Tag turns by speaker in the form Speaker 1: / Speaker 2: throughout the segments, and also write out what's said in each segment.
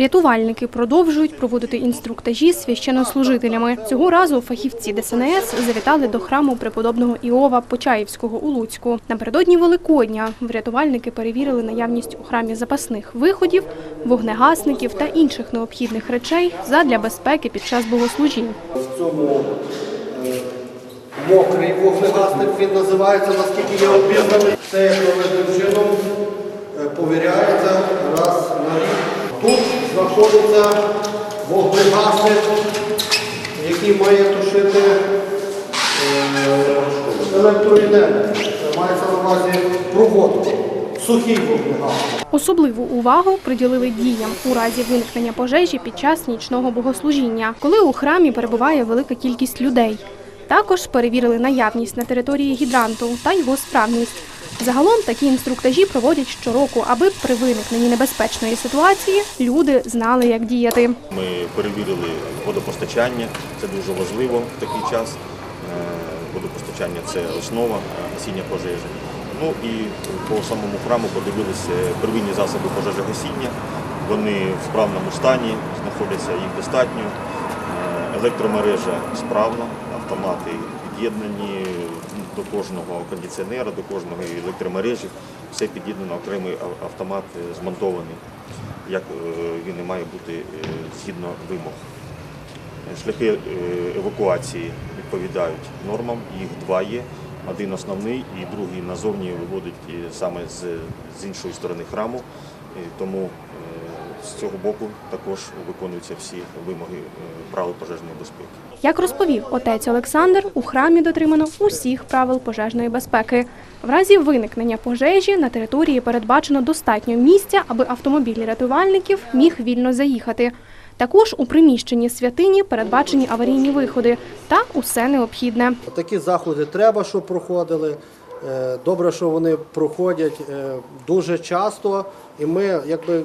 Speaker 1: Рятувальники продовжують проводити інструктажі з священнослужителями. Цього разу фахівці ДСНС завітали до храму преподобного Іова Почаївського у Луцьку. Напередодні Великодня рятувальники перевірили наявність у храмі запасних виходів, вогнегасників та інших необхідних речей задля безпеки під час богослужінь.
Speaker 2: В цьому е, мокрий вогнегасник він називається, наскільки я обізнаний. Це належним чином е, повіряється раз знаходиться вогнегасник, який має тушити е, електроенергію. Мається на увазі проводку. Сухий вогнегасник.
Speaker 1: Особливу увагу приділили діям у разі виникнення пожежі під час нічного богослужіння, коли у храмі перебуває велика кількість людей. Також перевірили наявність на території гідранту та його справність. Загалом такі інструктажі проводять щороку, аби при виникненні небезпечної ситуації люди знали, як діяти.
Speaker 3: Ми перевірили водопостачання, це дуже важливо в такий час. Е, Водопостачання це основа е, гасіння пожежі. Ну і по самому храму подивилися первинні засоби пожежогасіння. Вони в справному стані, знаходяться їх достатньо. Е, Електромережа справна, автомати під'єднані до кожного кондиціонера, до кожної електромережі. Все під'єднано, окремий автомат е, змонтований, як е, він і має бути е, згідно вимог. Шляхи евакуації відповідають нормам, їх два є. Один основний і другий назовні виводить саме з, з іншої сторони храму. Тому з цього боку також виконуються всі вимоги е, правил пожежної безпеки.
Speaker 1: Як розповів отець Олександр, у храмі дотримано усіх правил пожежної безпеки. В разі виникнення пожежі на території передбачено достатньо місця, аби автомобіль рятувальників міг вільно заїхати. Також у приміщенні святині передбачені аварійні виходи та усе необхідне.
Speaker 2: Такі заходи треба, щоб проходили. Е, Добре, що вони проходять е, дуже часто, і ми якби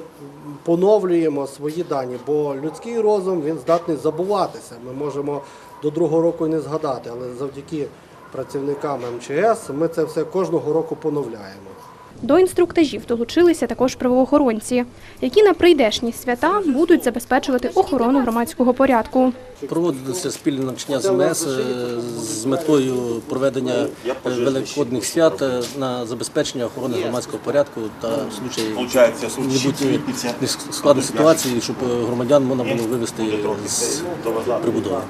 Speaker 2: поновлюємо свої дані, бо людський розум він здатний забуватися. Ми можемо до другого року і не згадати, але завдяки працівникам МЧС ми це все кожного року поновляємо.
Speaker 1: До інструктажів долучилися також правоохоронці, які на прийдешні свята будуть забезпечувати охорону громадського порядку.
Speaker 4: Проводиться спільне навчання з МС е, з метою проведення е, великодних свят е, на забезпечення охорони громадського порядку та в случаї складної ситуації, щоб громадян можна було вивезти з прибудови.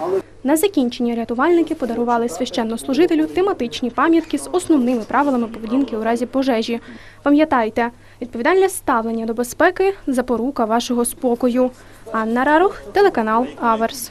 Speaker 1: На закінчення рятувальники подарували священнослужителю тематичні пам'ятки з основними правилами поведінки у разі пожежі. Пам'ятайте, відповідальне ставлення до безпеки запорука вашого спокою. Анна Рарух, телеканал Аверс.